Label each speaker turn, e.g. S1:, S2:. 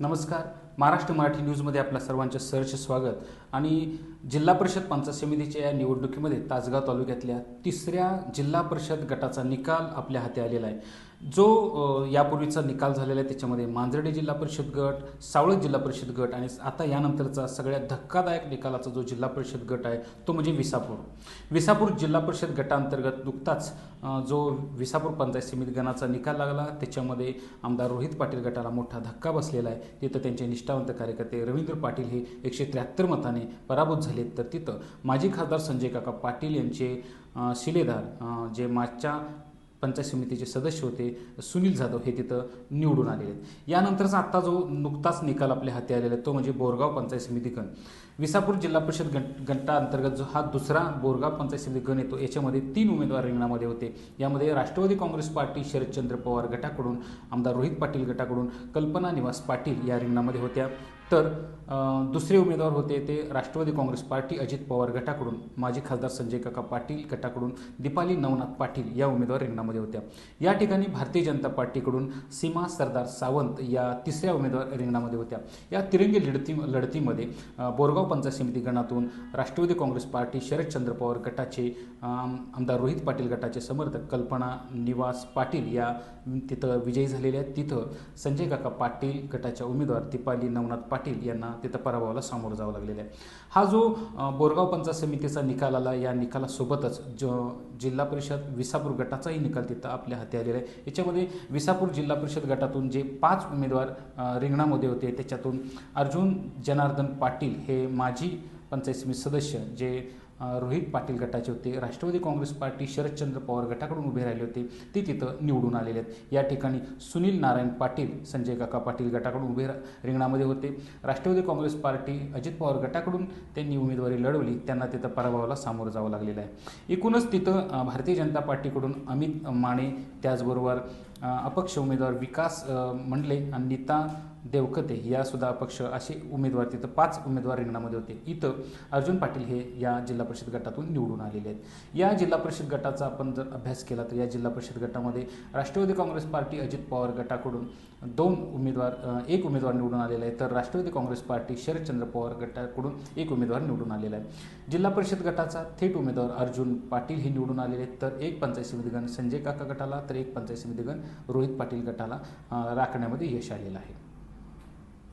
S1: नमस्कार. महाराष्ट्र मराठी न्यूजमध्ये आपल्या सर्वांचे सहर्ष स्वागत. आणि जिल्हा परिषद पंचायत समितीच्या या निवडणुकीमध्ये तासगाव तालुक्यातल्या तिसऱ्या जिल्हा परिषद गटाचा निकाल आपल्या हाती आलेला आहे. जो यापूर्वीचा निकाल झालेला आहे त्याच्यामध्ये मांजर्डे जिल्हा परिषद गट सावळत जिल्हा परिषद गट आणि आता यानंतरचा सगळ्यात धक्कादायक निकालाचा जो जिल्हा परिषद गट आहे तो म्हणजे विसापूर. विसापूर जिल्हा परिषद गटांतर्गत नुकताच जो विसापूर पंचायत समिती गणाचा निकाल लागला त्याच्यामध्ये आमदार रोहित पाटील गटाला मोठा धक्का बसलेला आहे. तिथं त्यांचे निष्ठावंत कार्यकर्ते रवींद्र पाटील हे एकशे त्र्याहत्तर मताने पराभूत झाले तर तिथं माजी खासदार संजय काका पाटील यांचे शिलेदार जे मागच्या पंचायत समितीचे सदस्य होते सुनील जाधव हे तिथं निवडून आलेले आहेत. यानंतरचा आत्ता जो नुकताच निकाल आपल्या हाती आलेला आहे तो म्हणजे बोरगाव पंचायत समिती गण. विसापूर जिल्हा परिषद गण गटाअंतर्गत जो हा दुसरा बोरगाव पंचायत समिती गण येतो याच्यामध्ये तीन उमेदवार रिंगणामध्ये होते. यामध्ये राष्ट्रवादी काँग्रेस पार्टी शरदचंद्र पवार गटाकडून आमदार रोहित पाटील गटाकडून कल्पना निवास पाटील या रिंगणामध्ये होत्या. तर दुसरे उमेदवार होते ते राष्ट्रवादी काँग्रेस पार्टी अजित पवार गटाकडून. माजी खासदार संजय काका पाटील गटाकडून. दीपाली नवनाथ पाटील या उमेदवार रिंगणामध्ये होत्या. या ठिकाणी भारतीय जनता पार्टीकडून सीमा सरदार सावंत या तिसऱ्या उमेदवार रिंगणामध्ये होत्या. या तिरंगी लढती लढतीमध्ये बोरगाव पंचायत समिती गणातून राष्ट्रवादी काँग्रेस पार्टी शरदचंद्र पवार गटाचे आमदार रोहित पाटील गटाचे समर्थक कल्पना निवास पाटील या तिथं विजयी झालेल्या आहेत. तिथं संजय काका पाटील गटाच्या उमेदवार दीपाली नवनाथ पाटील पाटील यांना तिथं पराभवाला सामोरं जावं लागलेलं आहे. हा जो बोरगाव पंचायत समितीचा निकाल आला या निकालासोबतच जो जिल्हा परिषद विसापूर गटाचाही निकाल तिथं आपल्या हाती आलेला आहे. याच्यामध्ये विसापूर जिल्हा परिषद गटातून जे पाच उमेदवार रिंगणामध्ये होते त्याच्यातून अर्जुन जनार्दन पाटील हे माजी पंचायत समिती सदस्य जे रोहित पाटील गटाचे होते. राष्ट्रवादी काँग्रेस पार्टी शरदचंद्र पवार गटाकडून उभे राहिले होते. ते तिथं निवडून आलेले आहेत. या ठिकाणी सुनील नारायण पाटील संजय काका पाटील गटाकडून उभे रा- रिंगणामध्ये होते. राष्ट्रवादी काँग्रेस पार्टी अजित पवार गटाकडून त्यांनी उमेदवारी लढवली. त्यांना तिथं पराभवाला सामोरं जावं लागलेलं आहे. एकूणच तिथं भारतीय जनता पार्टीकडून अमित माने त्याचबरोबर अपक्ष उमेदवार विकास मंडले आणि नीता देवकते यासुद्धा अपक्ष असे उमेदवार तिथं पाच उमेदवार रिंगणामध्ये होते. इथं अर्जुन पाटील हे या जिल्हा परिषद गटातून निवडून आलेले आहेत. या जिल्हा परिषद गटाचा आपण जर अभ्यास केला तर या जिल्हा परिषद गटामध्ये राष्ट्रवादी काँग्रेस पार्टी अजित पवार गटाकडून दोन उमेदवार एक उमेदवार निवडून आलेला आहे. तर राष्ट्रवादी काँग्रेस पार्टी शरदचंद्र पवार गटाकडून एक उमेदवार निवडून आलेला आहे. जिल्हा परिषद गटाचा थेट उमेदवार अर्जुन पाटील हे निवडून आलेले आहेत. तर एक पंचायत समितीगण संजय काका गटाला तर एक पंचायत समितीगण रोहित पाटील गटाला राखण्यामध्ये यश आलेलं आहे.